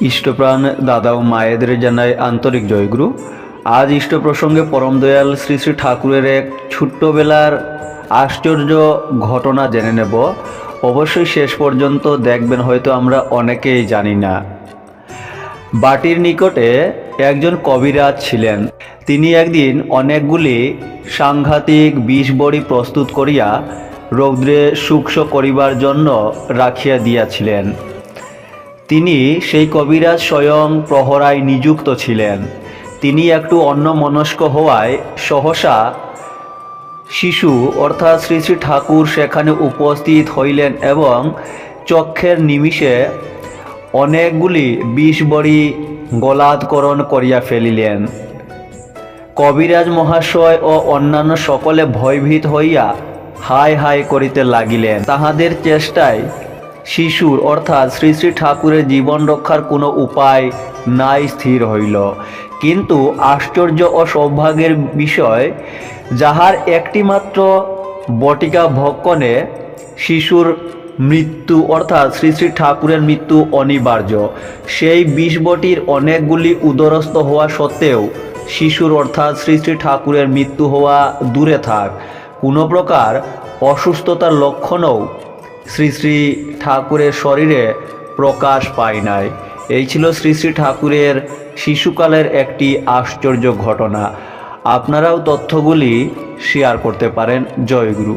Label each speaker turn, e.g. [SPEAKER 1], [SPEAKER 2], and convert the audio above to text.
[SPEAKER 1] ইষ্টপ্রাণ দাদা ও মায়েদের জানাই আন্তরিক জয়গুরু। আজ ইষ্ট প্রসঙ্গে পরম দয়াল শ্রী শ্রী ঠাকুরের এক ছোট্টবেলার আশ্চর্য ঘটনা জেনে নেব। অবশ্যই শেষ পর্যন্ত দেখবেন, হয়তো আমরা অনেকেই জানি না। বাটির নিকটে একজন কবিরাজ ছিলেন। তিনি একদিন অনেকগুলি সাংঘাতিক বিষ বড়ি প্রস্তুত করিয়া রৌদ্রে সূক্ষ্ম করিবার জন্য রাখিয়া দিয়াছিলেন। তিনি সেই কবিরাজ স্বয়ং প্রহরায় নিযুক্ত ছিলেন। তিনি একটু অন্যমনস্ক হওয়ায় সহসা শিশু, অর্থাৎ শ্রী শ্রী ঠাকুর সেখানে উপস্থিত হইলেন এবং চক্ষের নিমিষে অনেকগুলি বিষ বড়ি গলাধকরণ করিয়া ফেলিলেন। কবিরাজ মহাশয় ও অন্যান্য সকলে ভয়ভীত হইয়া হাই হাই করিতে লাগিলেন। তাহাদের চেষ্টায় শিশুর, অর্থাৎ শ্রী শ্রী ঠাকুরের জীবন রক্ষার কোনো উপায় নাই স্থির হইল। কিন্তু আশ্চর্য ও সৌভাগ্যের বিষয়, যাহার একটিমাত্র বটিকা ভক্ষণে শিশুর মৃত্যু, অর্থাৎ শ্রী শ্রী ঠাকুরের মৃত্যু অনিবার্য। সেই বিষ বটির অনেকগুলি উদরস্থ হওয়া সত্ত্বেও শিশুর, অর্থাৎ শ্রী শ্রী ঠাকুরের মৃত্যু হওয়া দূরে থাক। কোনো প্রকার অসুস্থতার লক্ষণও শ্রী শ্রী ঠাকুরের শরীরে প্রকাশ পায় নাই। এই ছিল শ্রী শ্রী ঠাকুরের শিশুকালের একটি আশ্চর্য ঘটনা। আপনারাও তথ্যগুলি শেয়ার করতে পারেন। জয়গুরু